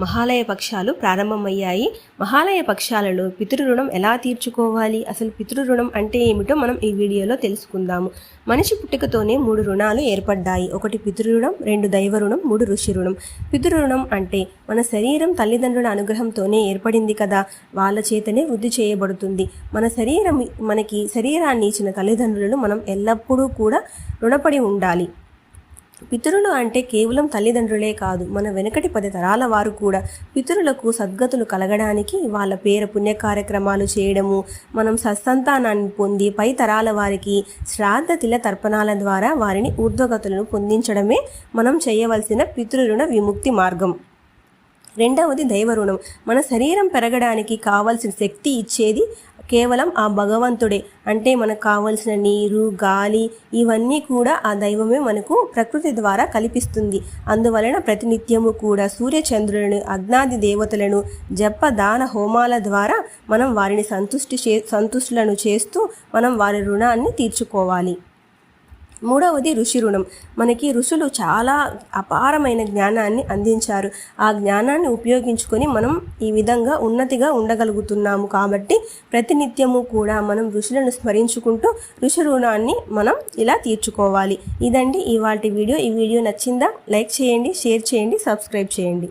మహాలయ పక్షాలు ప్రారంభమయ్యాయి. మహాలయ పక్షాలలో పితృరుణం ఎలా తీర్చుకోవాలి? అసలు పితృరుణం అంటే ఏమిటో మనం ఈ వీడియోలో తెలుసుకుందాము. మనిషి పుట్టుకతోనే మూడు రుణాలు ఏర్పడ్డాయి. ఒకటి పితృరుణం రెండు దైవ రుణం మూడు ఋషి రుణం. పితృరుణం అంటే మన శరీరం తల్లిదండ్రుల అనుగ్రహంతోనే ఏర్పడింది కదా? వాళ్ళ చేతనే వృద్ధి చేయబడుతుంది. మన శరీరం మనకి శరీరాన్ని ఇచ్చిన తల్లిదండ్రులను మనం ఎల్లప్పుడూ కూడా రుణపడి ఉండాలి. పితరులు అంటే కేవలం తల్లిదండ్రులే కాదు మన వెనకటి పది తరాల వారు కూడా పితరులకు సద్గతులు కలగడానికి వాళ్ళ పేర పుణ్య కార్యక్రమాలు చేయడము మనం సత్సంతానాన్ని పొంది పై తరాల వారికి శ్రాద్ధ తిల తర్పణాల ద్వారా వారిని ఊర్ధ్వగతులను పొందించడమే మనం చేయవలసిన పితృరుణ విముక్తి మార్గం. రెండవది దైవ రుణం. మన శరీరం పెరగడానికి కావలసిన శక్తి ఇచ్చేది కేవలం ఆ భగవంతుడే. అంటే మనకు కావలసిన నీరు గాలి ఇవన్నీ కూడా ఆ దైవమే మనకు ప్రకృతి ద్వారా కల్పిస్తుంది. అందువలన ప్రతినిత్యము కూడా సూర్యచంద్రులను అజ్ఞాది దేవతలను జప దాన హోమాల ద్వారా మనం వారిని సంతుష్టి చే సంతుష్టులను చేస్తూ మనం వారి రుణాన్ని తీర్చుకోవాలి. మూడవది ఋషి రుణం. మనకి ఋషులు చాలా అపారమైన జ్ఞానాన్ని అందించారు. ఆ జ్ఞానాన్ని ఉపయోగించుకొని మనం ఈ విధంగా ఉన్నతిగా ఉండగలుగుతున్నాము కాబట్టి ప్రతినిత్యము కూడా మనం ఋషులను స్మరించుకుంటూ ఋషి రుణాన్ని మనం ఇలా తీర్చుకోవాలి. ఇదండి ఇవాటి వీడియో. ఈ వీడియో నచ్చిందా? లైక్ చేయండి షేర్ చేయండి సబ్స్క్రైబ్ చేయండి.